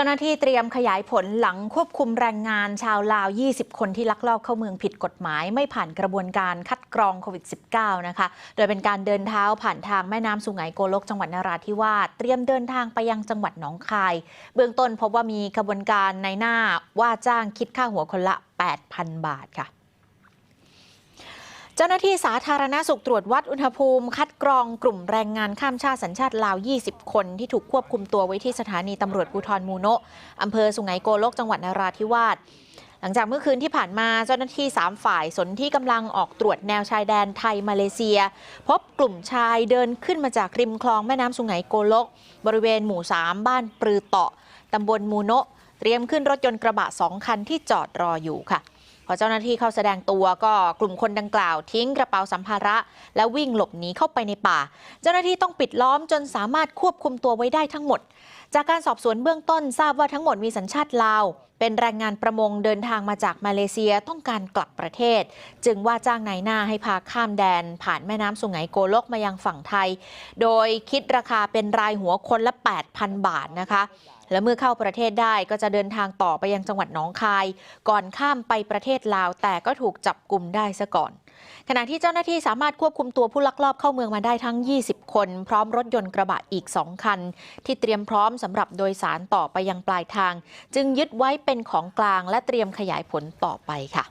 จ้าหน้าที่เตรียมขยายผลหลังควบคุมแรงงานชาวลาว 20 คนที่ลักลอบเข้าเมืองผิดกฎหมาย ไม่ผ่านกระบวนการคัดกรองโควิด -19 นะคะ โดยเป็นการเดินเท้าผ่านทางแม่น้ำสุไหงโกลกจังหวัดนราธิวาส เตรียมเดินทางไปยังจังหวัดหนองคาย เบื้องต้นพบว่ามีกระบวนการในหน้าว่าจ้างคิดค่าหัวคนละ 8,000 บาทค่ะ เจ้าหน้าที่สาธารณาสุขตรวจวัดอุณหภูมิ คัดกรองกลุ่มแรงงานข้ามชาติสัญชาติลาว 20 คนที่ถูกควบคุมตัวไว้ที่สถานีตำรวจภูธรมูโนะอำเภอสุไหงโกลกจังหวัดนราธิวาสหลังจากเมื่อคืนที่ผ่านมาเจ้าหน้าที่ 3 ฝ่ายสนที่กำลังออกตรวจแนวชายแดนไทยมาเลเซีย พบกลุ่มชายเดินขึ้นมาจากริมคลองแม่น้ำสุไหงโกลก บริเวณหมู่ 3 บ้านปรือเตาะตำบลมูโนะเตรียมขึ้นรถยนต์กระบะสองคันที่จอดรออยู่ค่ะ พอเจ้าหน้าที่เข้าแสดงตัวก็กลุ่มคนดังกล่าวทิ้งกระเป๋าสัมภาระ และวิ่งหลบหนีเข้าไปในป่า เจ้าหน้าที่ต้องปิดล้อมจนสามารถควบคุมตัวไว้ได้ทั้งหมด จากการสอบสวนเบื้องต้นทราบว่าทั้งหมดมีสัญชาติลาวเป็นแรงงานประมงเดินทางมาจากมาเลเซียต้องการกลับประเทศ จึงว่าจ้างนายหน้าให้พาข้ามแดน ผ่านแม่น้ำสุไหงโกลกมายังฝั่งไทย โดยคิดราคาเป็นรายหัวคนละ 8,000 บาทนะคะ และเมื่อเข้าประเทศได้ก็จะเดินทางต่อไปยังจังหวัดหนองคาย ก่อนข้ามไปประเทศลาวแต่ก็ถูกจับกลุ่มได้ซะก่อน ขณะที่เจ้าหน้าที่สามารถควบคุมตัวผู้ลักลอบเข้าเมืองมาได้ทั้ง 20 คน พร้อมรถยนต์กระบะอีก 2 คัน ที่เตรียมพร้อมสำหรับโดยสารต่อไปยังปลายทาง จึงยึดไว้เป็นของกลางและเตรียมขยายผลต่อไปค่ะ